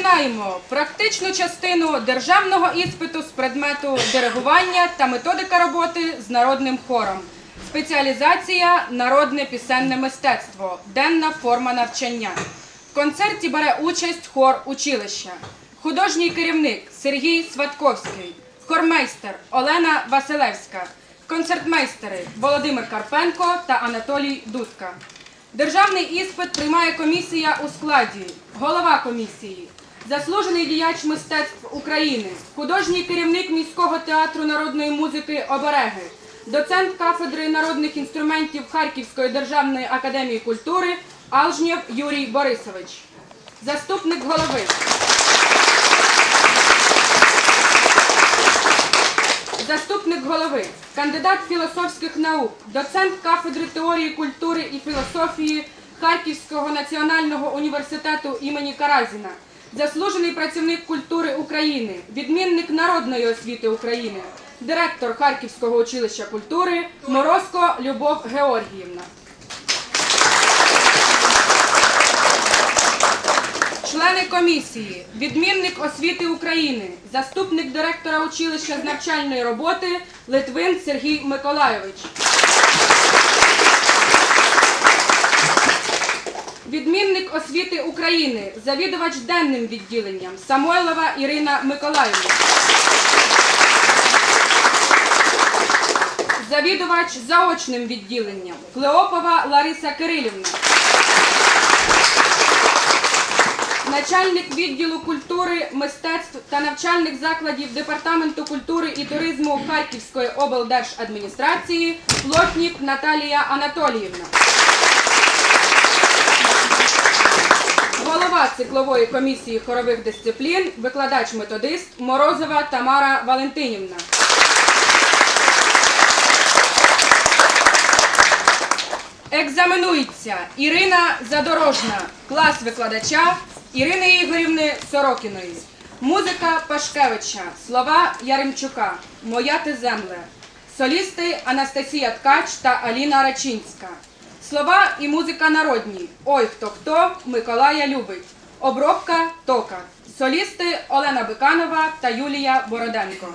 Розпочинаємо практичну частину державного іспиту з предмету диригування та методика роботи з народним хором. Спеціалізація народне пісенне мистецтво. Денна форма навчання. В концерті бере участь хор училища. Художній керівник Сергій Сватковський, хормейстер Олена Василевська, концертмейстери Володимир Карпенко та Анатолій Дудка. Державний іспит приймає комісія у складі, голова комісії, заслужений діяч мистецтв України, художній керівник міського театру народної музики Обереги, доцент кафедри народних інструментів Харківської державної академії культури Алжнєв Юрій Борисович, заступник голови. Заступник голови, кандидат філософських наук, доцент кафедри теорії культури і філософії Харківського національного університету імені Каразіна, заслужений працівник культури України, відмінник народної освіти України, директор Харківського училища культури Морозко Любов Георгіївна. Члени комісії, відмінник освіти України, заступник директора училища з навчальної роботи Литвин Сергій Миколайович. Відмінник освіти України, завідувач денним відділенням Самойлова Ірина Миколаївна. Завідувач заочним відділенням Клеопова Лариса Кирилівна. Начальник відділу культури, мистецтв та навчальних закладів Департаменту культури і туризму Харківської облдержадміністрації Плотнік Наталія Анатоліївна. Голова циклової комісії хорових дисциплін, викладач-методист Морозова Тамара Валентинівна. Екзаменується Ірина Задорожна, клас викладача Ірини Ігорівни Сорокіної. Музика Пашкевича, слова Яремчука, Моя ти земле. Солісти Анастасія Ткач та Аліна Рачинська. Слова і музика народні. Ой, хто хто Миколая любить. Обробка тока. Солісти Олена Биканова та Юлія Бороденко.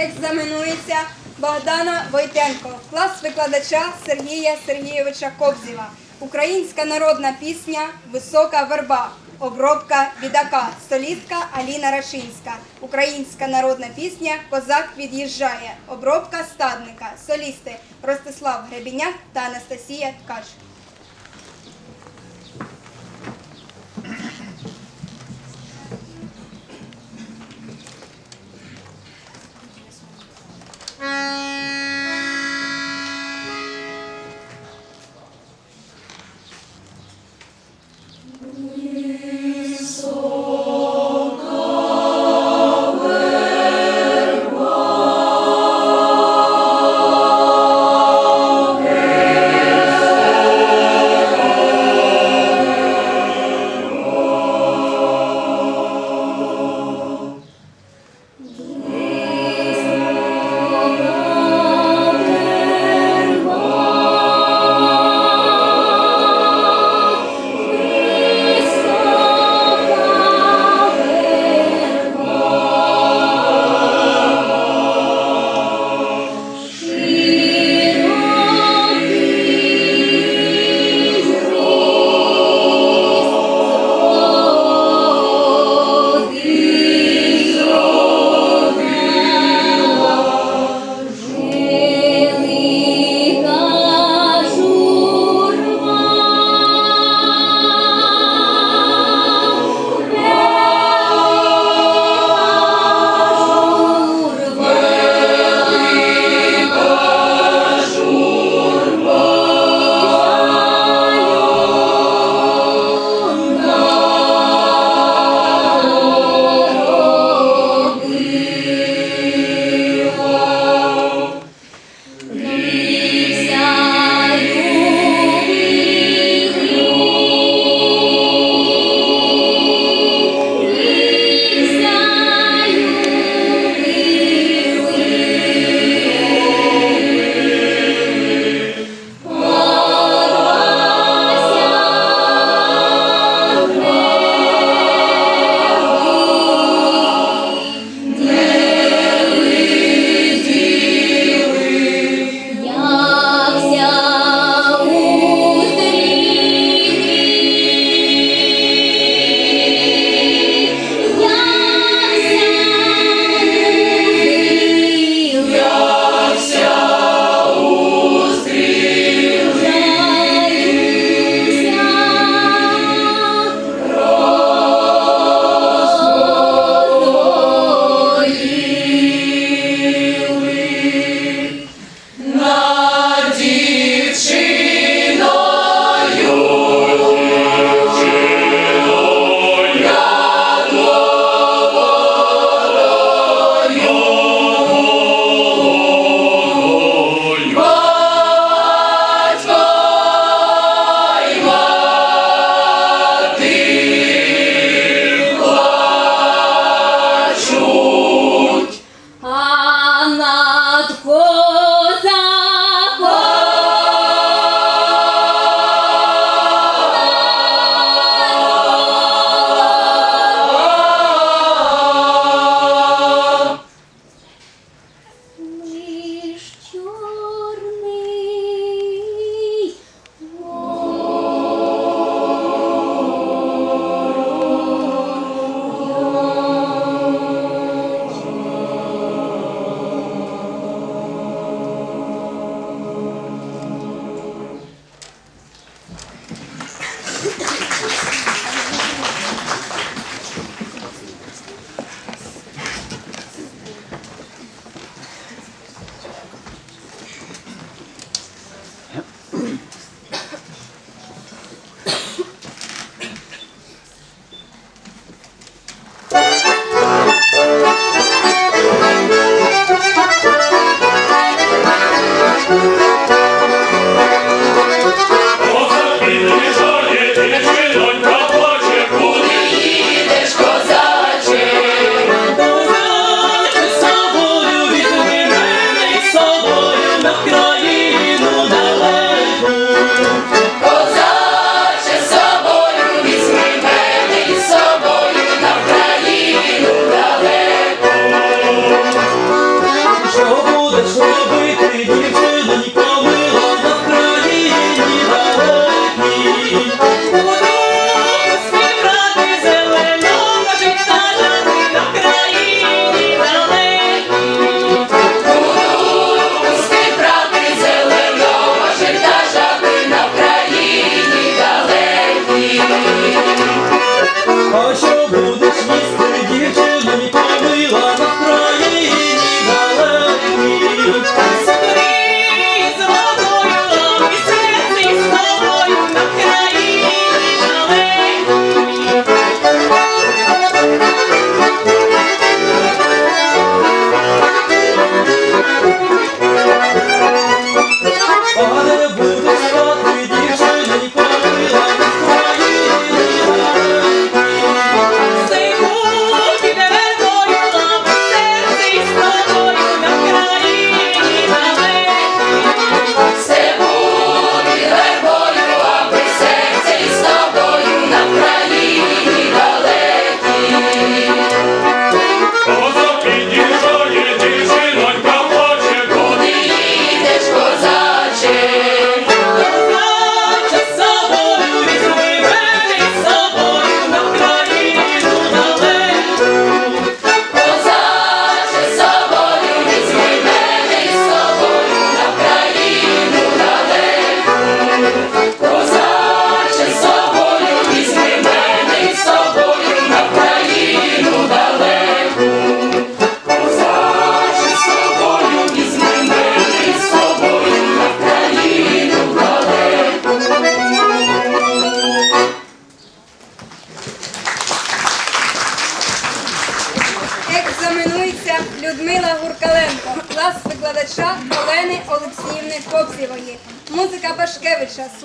екзаменується Богдана Войтенко, клас викладача Сергія Сергійовича Кобзіва, Українська народна пісня Висока верба, обробка бідака, солістка Аліна Рашинська. Українська народна пісня Козак від'їжджає, обробка стадника, солісти Ростислав Гребіняк та Анастасія Ткач.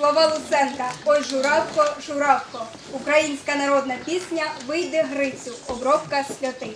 Слова Луценка, ой, журавко, журавко, українська народна пісня, вийде Грицю, обробка сльоти.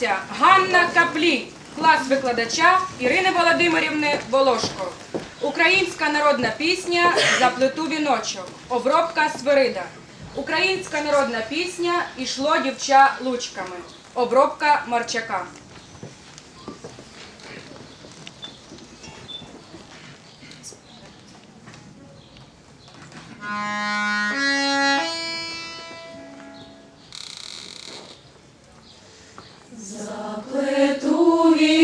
Доповідачиця Ганна Каплі, клас викладача Ірини Володимирівни Волошко. Українська народна пісня Заплету віночок. Обробка Свирида. Українська народна пісня Ішло дівча лучками. Обробка Марчака. Música Заплету він.